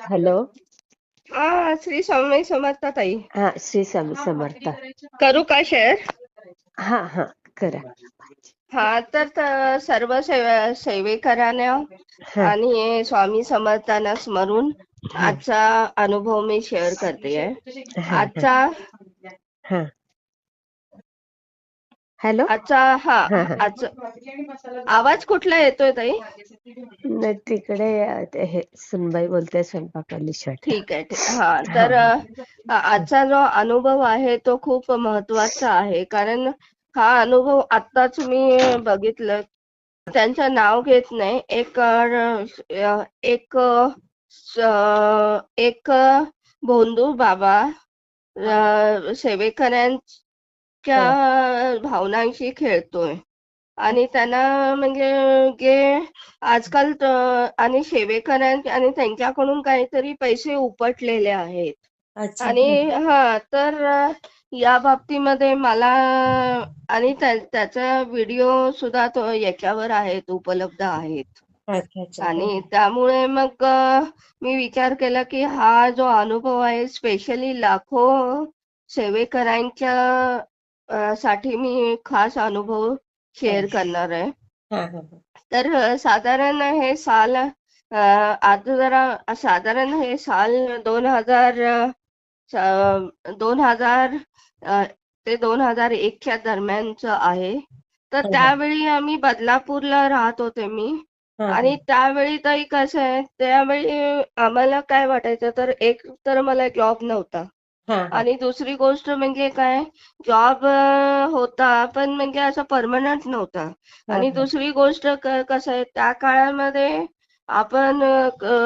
Hello. हा श्री स्वामी समर्थ ताई. हा श्री स्वामी समर्थ. करू का शेअर हा हा करा. हा तर त- सर्व सेव- सेवेकरांना हा. आणि स्वामी समर्थांना स्मरून आजचा अनुभव मी शेअर करते. हा. आजचा हा. हॅलो? आजचा हा. आज आवाज कुठला येतोय ताई? नाही तिकडे हे सुनबाई बोलते स्वयंपाकाली ठीक आहे ठीक हा तर आजचा जो अनुभव आहे तो खूप महत्त्वाचा आहे. कारण हा अनुभव आत्ताच मी बघितलं. त्यांचं नाव घेत नाही. एक एक एक भोंदू बाबा अ, सेवेकरांच्या भावनांशी खेळतोय. आणि त्यांना म्हणजे जे आजकाल आणि सेवेकरां आणि त्यांच्याकडून काहीतरी पैसे उपटलेले आहेत. आणि हा तर या बाबतीमध्ये मला आणि त्या- त्याचा व्हिडिओ सुद्धा तो याच्यावर आहेत उपलब्ध आहेत. आणि त्यामुळे मग मी विचार केला की हा जो अनुभव आहे स्पेशली लाखो सेवेकरांच्या साठी मी खास अनुभव शेअर करणार आहे हा हा हा. तर साधारण हे साल आता जरा साधारण हे साल दोन हजार दोन हजार ते दोन हजार एकच्या दरम्यानच आहे तर हा. त्यावेळी आम्ही बदलापूरला राहत होते मी हा, हा. आणि त्यावेळी ताई कसं आहे त्यावेळी आम्हाला काय वाटायचं तर एक तर मला जॉब नव्हता हा, हा. आणि दुसरी गोष्ट म्हणजे काय? जॉब होता पण म्हणजे असं परमनंट नव्हता. हा, आणि हा. दुसरी गोष्ट क- कसं आहे त्या काळामध्ये आपण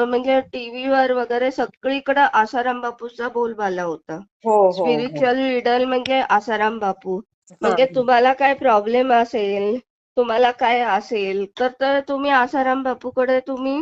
म्हणजे टीव्हीवर वगैरे सगळीकडे आसाराम बापूचा बोलबाला होता. हो हो हो. स्पिरिच्युअल लीडर म्हणजे आसाराम बापू. हा, म्हणजे हा. तुम्हाला काय प्रॉब्लेम असेल तुम्हाला काय असेल तर तर तुम्ही आसाराम बापूकडे तुम्ही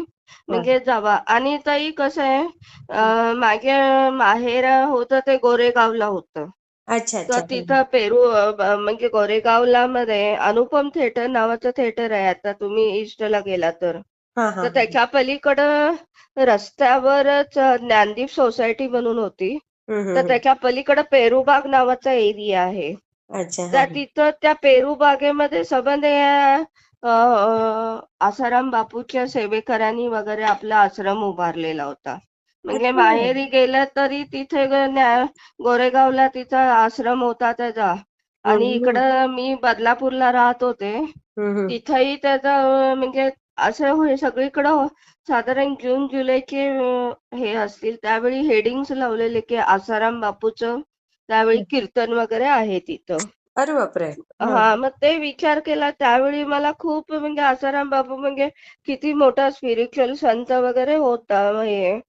म्हणजे जावा. आणि ताई कसं आहे माझे माहेर होतं ते गोरेगावला होतं. अच्छा तर तिथं पेरू अ, म्हणजे गोरेगावला मध्ये अनुपम थिएटर नावाचं थिएटर आहे. आता तुम्ही ईस्टला गेला तर. हा हा तर त्याच्या पलीकडं रस्त्यावरच ज्ञानदीप सोसायटी म्हणून होती. हम्म, तर हम्म. त्याच्या पलीकडं पेरूबाग नावाचा एरिया आहे. अच्छा हा, त्या तिथं त्या पेरू बागेमध्ये सबंध आसाराम बापूच्या सेवेकरांनी वगैरे आपला आश्रम उभारलेला होता. म्हणजे. माहेरी गेलं तरी तिथे गोरेगावला तिचा आश्रम होता त्याचा. आणि इकडं मी बदलापूरला राहत होते. तिथंही त्याचा म्हणजे असं होय सगळीकडं साधारण जून जुलैचे हे असतील. त्यावेळी हेडिंग्स लावलेले की आसाराम बापूचं त्यावेळी कीर्तन वगैरे आहे तिथं. अरे बापरे. हा. हा मग ते विचार केला त्यावेळी मला खूप म्हणजे आसाराम बापू म्हणजे किती मोठा स्पिरिच्युअल संत वगैरे होता हे.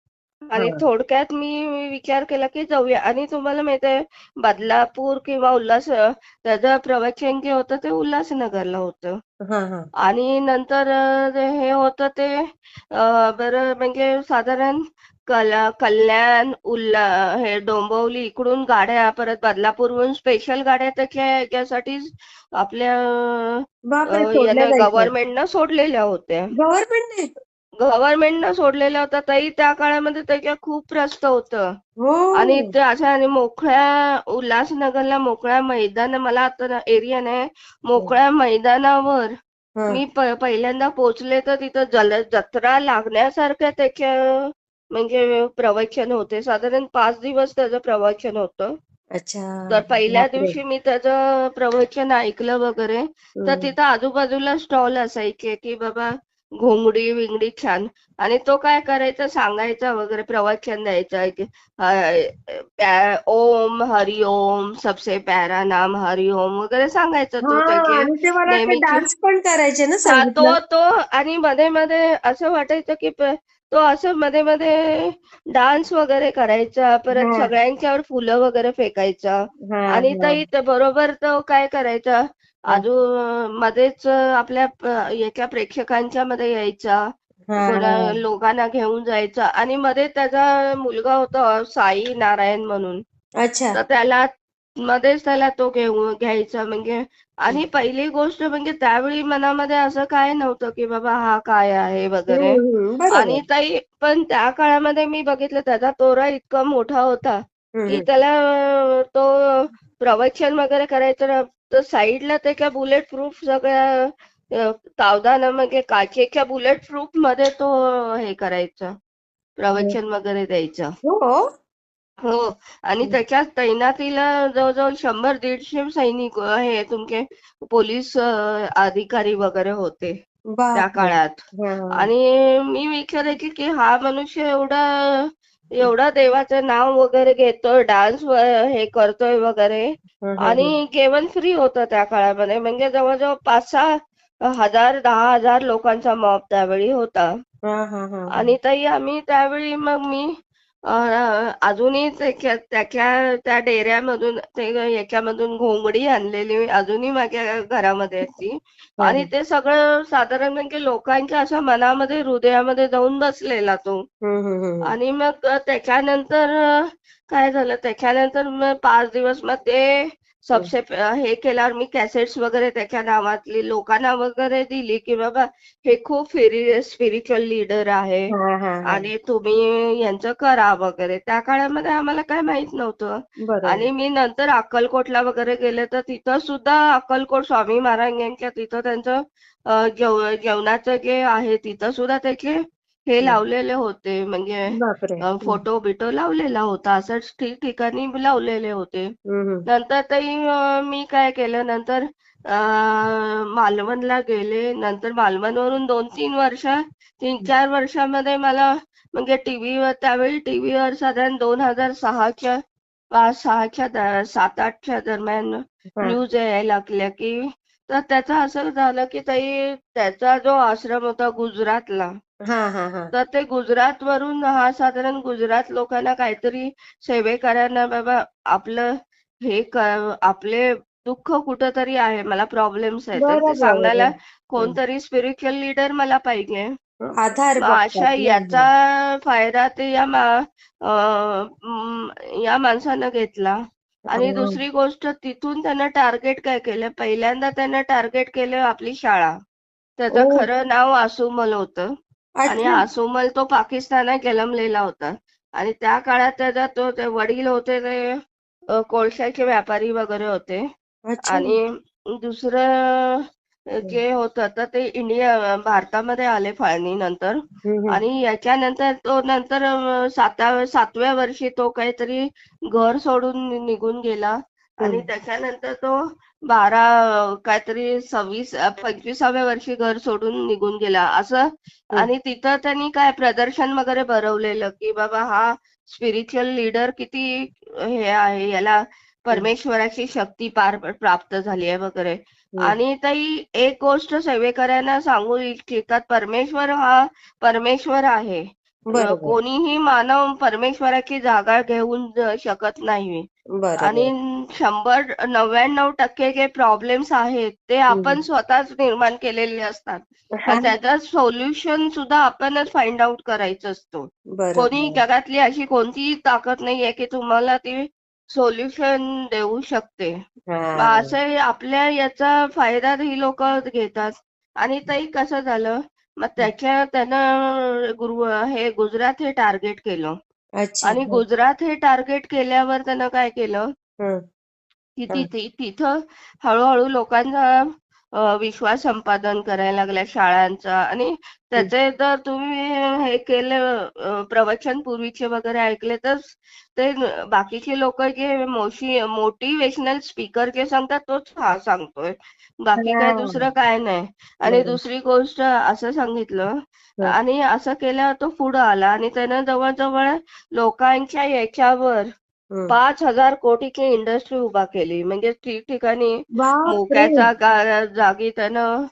आणि हा. थोडक्यात मी मी विचार केला की जाऊया. आणि तुम्हाला माहीत आहे बदलापूर किंवा उल्हास त्याचं प्रवचन जे होतं ते उल्हासनगरला होतं. हा हा. आणि नंतर अ, हे होतं ते अ, बरं म्हणजे साधारण कला कल्याण उल्हा हे डोंबिवली इकडून गाड्या परत बदलापूरहून स्पेशल गाड्या त्याच्या याच्यासाठीच आपल्या गव्हर्नमेंटनं सोडलेल्या होत्या. गव्हर्नमेंटने गव्हर्नमेंटनं सोडलेल्या होत्या तरी त्या काळामध्ये त्याच्या खूप प्रस्त होतं. हो. आणि आणि मोकळ्या उल्हासनगरला मोकळ्या मैदान मला आता एरिया नाही मोकळ्या मैदानावर हा. मी प- पहिल्यांदा पोहोचले तर तिथं जल जत्रा लागण्यासारख्या त्याच्या म्हणजे प्रवचन होते. साधारण पाच दिवस त्याचं प्रवचन होतं. अच्छा. तर पहिल्या. दिवशी मी त्याचं प्रवचन ऐकलं वगैरे तर. तिथं आजूबाजूला स्टॉल असायचे की बाबा घोंगडी विंगडी छान. आणि तो काय करायचा सांगायचा वगैरे प्रवचन द्यायचा. ओम हरि ओम सबसे प्यारा नाम हरि ओम वगैरे सांगायचा तो त्याचे डान्स पण करायचे ना तो तो आणि मध्ये मध्ये असं वाटायचं की तो असं मध्ये मध्ये डान्स वगैरे करायचा परत हा. सगळ्यांच्यावर फुलं वगैरे फेकायचा. आणि ताई बरोबर तो काय करायचा? अजून मध्येच आपल्या याच्या प्रेक्षकांच्या मध्ये यायचा. लोकांना घेऊन जायचा. आणि मध्ये त्याचा मुलगा होता साई नारायण म्हणून. अच्छा. तर त्याला मध्येच त्याला तो घेऊ घ्यायचा. म्हणजे आणि पहिली गोष्ट म्हणजे त्यावेळी मनामध्ये असं काय नव्हतं की बाबा हा काय आहे वगैरे. आणि ताई पण त्या काळामध्ये मी बघितलं त्याचा तोरा इतका मोठा होता की. त्याला तो प्रवचन वगैरे करायचं ना तर साईडला त्याच्या बुलेट प्रूफ सगळ्या तावदानं म्हणजे काचेच्या बुलेट प्रूफमध्ये तो हे करायचा प्रवचन वगैरे द्यायचा. हो आणि हम्म. त्याच्या तैनातीला जवळजवळ शंभर दीडशे सैनिक हे तुमचे पोलीस अं, अधिकारी वगैरे होते त्या बापरे काळात हा. आणि मी विचारायची की हा मनुष्य एवढा एवढा देवाचं नाव वगैरे घेतोय डान्स हे करतोय वगैरे आणि जेवण फ्री होतं त्या काळामध्ये म्हणजे जवळजवळ पाच सहा हजार दहा हजार लोकांचा मॉब त्यावेळी होता. हा, हा, हा, हा. आणि ताई आम्ही त्यावेळी मग मी अजूनही त्याच्या त्या डेऱ्यामधून ते याच्यामधून घोंगडी आणलेली अजूनही माझ्या घरामध्ये आहे ती आणि ते सगळं साधारण म्हणजे लोकांच्या असं मनामध्ये हृदयामध्ये जाऊन बसलेला तो. आणि मग त्याच्यानंतर काय झालं? त्याच्यानंतर मग पाच दिवस मग ते सबसे हे केल्यावर मी कॅसेट्स वगैरे त्याच्या नावातली लोकांना वगैरे दिली की बाबा हे खूप स्पिरिच्युअल लीडर आहे. आणि तुम्ही यांचं करा वगैरे. त्या काळामध्ये आम्हाला काय माहीत नव्हतं. आणि मी नंतर अक्कलकोटला वगैरे गेले तर तिथं सुद्धा अक्कलकोट स्वामी महाराज यांच्या तिथं त्यांचं जेवणाचं जे आहे तिथं सुद्धा त्याचे हे. लावलेले होते म्हणजे बापरे अं, फोटो बिटो लावलेला होता असं ठिकठिकाणी लावलेले होते. नंतर तरी अं, मी काय केलं नंतर अं, मालवणला गेले नंतर मालवणवरून दोन तीन वर्ष तीन चार वर्षामध्ये मला म्हणजे टीव्हीवर त्यावेळी टीव्हीवर साधारण दोन हजार सहाच्या पाच सहाच्या द- सात आठच्या दरम्यान. न्यूज यायला लागल्या की तर त्याचं असं झालं की ताई त्याचा जो आश्रम होता गुजरातला हा, हा, हा. तर ते गुजरात वरून हा साधारण गुजरात लोकांना काहीतरी सेवेकरांना बाबा आपलं हे क- आपले दुःख कुठंतरी आहे मला प्रॉब्लेम्स आहेत तर ते बरोबर सांगायला बरोबर. कोणतरी स्पिरिच्युअल लीडर मला पाहिजे आधार मग अशा बघतात ना. याचा फायदा ते या मा अं, म, या माणसानं घेतला आणि. दुसरी गोष्ट तिथून त्यानं टार्गेट काय केलं? पहिल्यांदा त्यानं टार्गेट केलं आपली शाळा. त्याचं. खरं नाव आसुमल होतं. आणि आसुमल तो पाकिस्तानात जन्मलेला होता. आणि त्या काळात त्याचा तो ते वडील होते ते कोळशाचे व्यापारी वगैरे होते. आणि दुसरं जे होतं तर ते इंडिया भारतामध्ये आले फाळणी नंतर हम्म, हम्म. आणि याच्यानंतर तो नंतर साताव्या सातव्या वर्षी तो काहीतरी घर सोडून निघून गेला आणि. त्याच्यानंतर तो बारा काहीतरी सव्वीस पंचवीसाव्या वर्षी घर सोडून निघून गेला असं आणि तिथं त्यांनी काय प्रदर्शन वगैरे भरवलेलं की बाबा हा स्पिरिच्युअल लीडर किती हे आहे याला परमेश्वराची शक्ती पार प्राप्त झाली आहे वगैरे. आणि ताई एक गोष्ट सेवेकऱ्यांना सांगू इच्छितात परमेश्वर हा परमेश्वर आहे. कोणीही मानव परमेश्वराची जागा घेऊन शकत नाही आणि शंभर नव्याण्णव टक्के जे प्रॉब्लेम्स आहेत ते आपण स्वतःच निर्माण केलेले असतात. आणि त्याचं सोल्युशन सुद्धा आपणच फाइंड आउट करायचं असतो. कोणी जगातली अशी कोणतीही ताकद नाहीये की तुम्हाला ती सोल्युशन देऊ शकते. असं आपल्या याचा फायदा ही लोक घेतात. आणि ताई कसं झालं? मग त्याच्या त्यानं गुरु हे गुजरात हे टार्गेट केलं. आणि गुजरात हे टार्गेट केल्यावर त्यानं काय केलं? हं. की. तिथे तिथं हळूहळू लोकांचा विश्वास संपादन करायला लागला शाळांचा आणि त्याचे तर तुम्ही हे केलं प्रवचन पूर्वीचे वगैरे ऐकले तर ते बाकीचे लोक जे मोशी मोटिवेशनल स्पीकर जे सांगतात तोच हा सांगतोय बाकी काय हा. दुसरं काय नाही आणि. दुसरी गोष्ट असं सांगितलं हा. आणि असं केल्यावर तो पुढं आला आणि त्यानं जवळजवळ लोकांच्या याच्यावर. पाच हजार कोटीची इंडस्ट्री उभा केली. म्हणजे ठिकठिकाणी बापरे. मोक्याचा गा- जागी त्यानं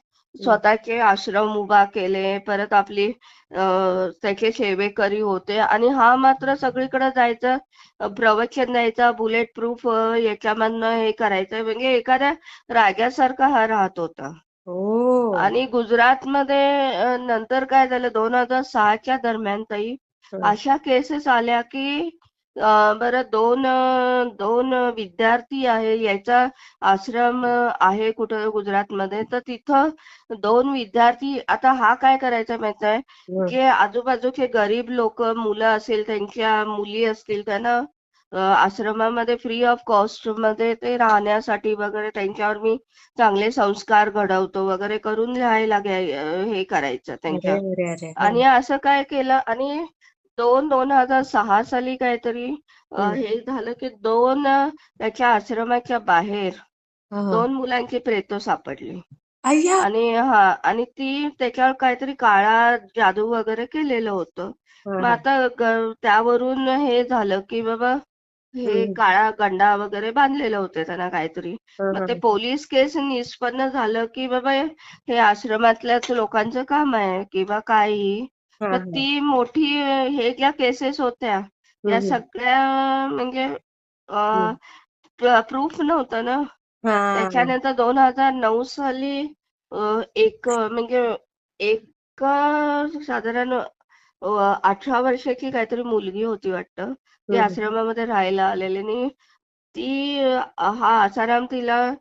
स्वतःचे आश्रम उभा केले. परत आपली अं, त्याचे सेवेकरी होते. आणि हा मात्र सगळीकडे जायचा अं, प्रवचन द्यायचा बुलेट प्रूफ याच्यामधनं हे करायचं. म्हणजे एखाद्या राजासारखा हा राहत होता. हो. आणि गुजरातमध्ये अं, नंतर काय झालं? दोन हजार सहाच्या दरम्यान ताई हं. अशा केसेस आल्या की बरं दोन दोन विद्यार्थी आहे याचा आश्रम आहे कुठं गुजरातमध्ये तर तिथं दोन विद्यार्थी आता हा काय करायचा माहीत आहे. जे आजूबाजूचे गरीब लोक मुलं असेल त्यांच्या मुली असतील त्यांना आश्रमामध्ये फ्री ऑफ कॉस्टमध्ये ते राहण्यासाठी वगैरे त्यांच्यावर मी चांगले संस्कार घडवतो वगैरे करून अ, हे करायचं त्यांच्या. आणि असं काय केलं आणि दोन दोन हजार सहा साली काहीतरी अ, हं. झालं की दोन अ, त्याच्या आश्रमाच्या बाहेर हं, हं. दोन मुलांची प्रेतं सापडली अय्या आणि हा आणि ती त्याच्यावर काहीतरी काळा जादू वगैरे केलेलं होतं मग हं. आता ग- त्यावरून हे झालं की बाबा हे. काळा गंडा वगैरे बांधलेलं होते त्यांना काहीतरी हं, मग ते हं. पोलीस केस निष्पन्न झालं की बाबा हे आश्रमातल्याच लोकांचं काम आहे किंवा काही हं. ती मोठी हे ज्या केसेस होत्या या हं. सगळ्या म्हणजे. प्रूफ नव्हतं ना. त्याच्यानंतर दोन हजार नऊ साली एक म्हणजे एक साधारण अठरा वर्षाची काहीतरी मुलगी होती वाटतं ती. आश्रमामध्ये राहायला आलेली आणि ती हा आसाराम तिला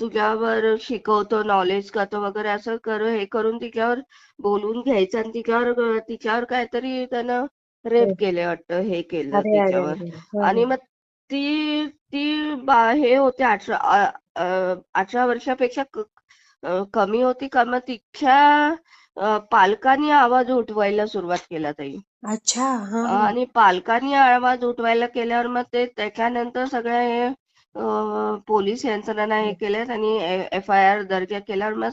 तुझ्यावर शिकवतो नॉलेज करतो वगैरे असं कर हे करून तिच्यावर बोलून घ्यायचं आणि तिच्यावर तिच्यावर काहीतरी त्यानं रेप हं. केले वाटतं हे केलं अरे अरे तिच्यावर अरे हं, आणि हं. मग ती ती बा- हे होते अठरा अ, अ, अठरा वर्षापेक्षा क- अ, कमी होती का मग तिच्या अ, पालकांनी आवाज उठवायला सुरुवात केला ताई अच्छा हं, हं. आणि पालकांनी आवाज उठवायला केल्यावर मग ते त्याच्यानंतर सगळं हे पोलीस यंत्रणा हे केल्यात आणि एफ आय आर दर्ज केल्यावर मग